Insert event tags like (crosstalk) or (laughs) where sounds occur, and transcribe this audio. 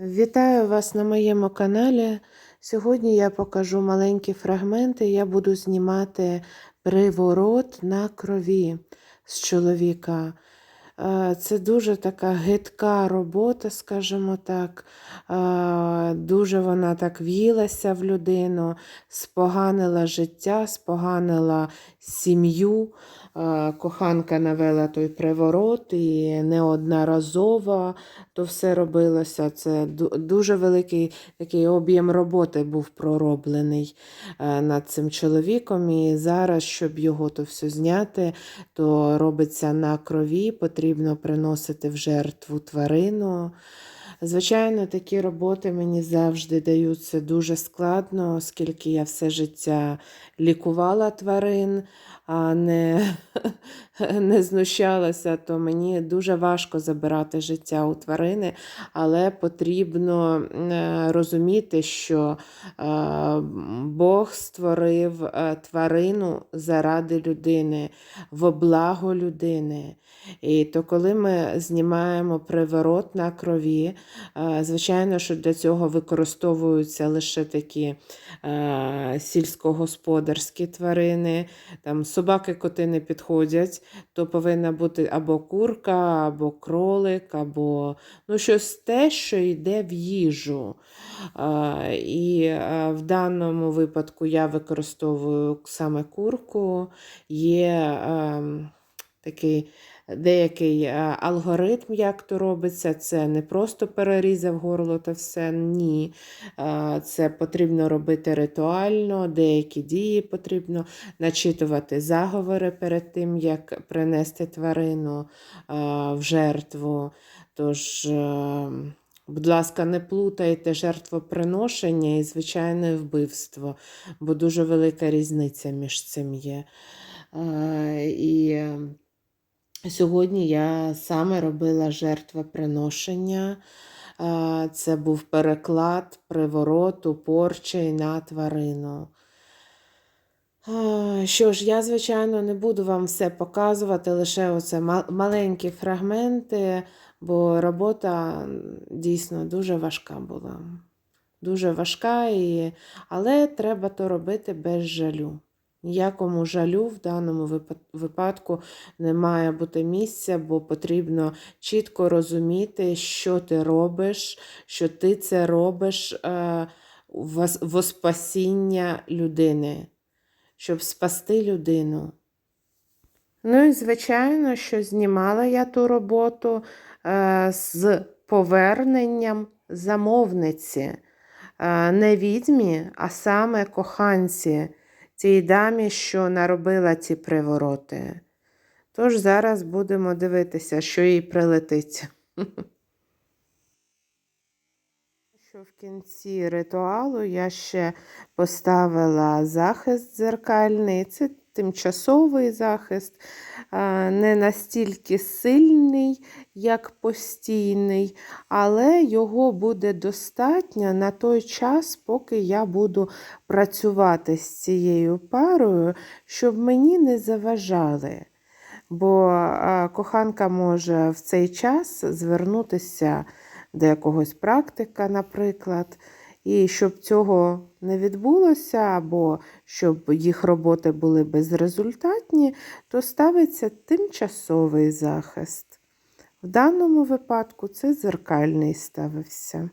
Вітаю вас на моєму каналі. Сьогодні я покажу маленькі фрагменти. Я буду знімати приворот на крові з чоловіка. Е, Це дуже така гидка робота, скажімо так. Е, Дуже вона так в'їлася в людину, споганила життя, споганила сім'ю. Коханка навела той приворот і неодноразово то все робилося. Це дуже великий такий об'єм роботи був пророблений над цим чоловіком. І зараз, щоб його то все зняти, то робиться на крові, потрібно приносити в жертву тварину. Звичайно, такі роботи мені завжди даються дуже складно, оскільки я все життя лікувала тварин, а не, (laughs) не знущалася, то мені дуже важко забирати життя у тварини, але потрібно е, розуміти, що е, Бог створив е, тварину заради людини, в благо людини. І то коли ми знімаємо приворот на крові, звичайно, що для цього використовуються лише такі сільськогосподарські тварини, там собаки, коти не підходять, то повинна бути або курка, або кролик, або ну, щось те, що йде в їжу. І в даному випадку я використовую саме курку, є ем, такий деякий е, алгоритм, як то робиться. Це не просто перерізав горло та все. Ні. Е, Це потрібно робити ритуально, деякі дії потрібно начитувати заговори перед тим, як принести тварину е, в жертву. Тож, будь ласка, не плутайте жертвоприношення і звичайне вбивство, бо дуже велика різниця між цим є. І Сьогодні я саме робила жертвоприношення. Це був переклад привороту порчі на тварину. Що ж, я, звичайно, не буду вам все показувати, лише оце маленькі фрагменти, бо робота дійсно дуже важка була. Дуже важка, і... але треба то робити без жалю. Ніякому жалю в даному випадку не має бути місця, бо потрібно чітко розуміти, що ти робиш, що ти це робиш е, во, спасіння людини, щоб спасти людину. Ну і звичайно, що знімала я ту роботу е, з поверненням замовниці. Е, не відьмі, а саме коханці, тій дамі, що наробила ці привороти. Тож зараз будемо дивитися, що їй прилетить. (laughs) Що в кінці ритуалу я ще поставила захист дзеркальний. Це тимчасовий захист, е, не настільки сильний, як постійний, але його буде достатньо на той час, поки я буду працювати з цією парою, щоб мені не заважали. Бо е, коханка може в цей час звернутися до якогось практика, наприклад. І щоб цього не відбулося, або щоб їх роботи були безрезультатні, то ставиться тимчасовий захист. В даному випадку це зеркальний ставився.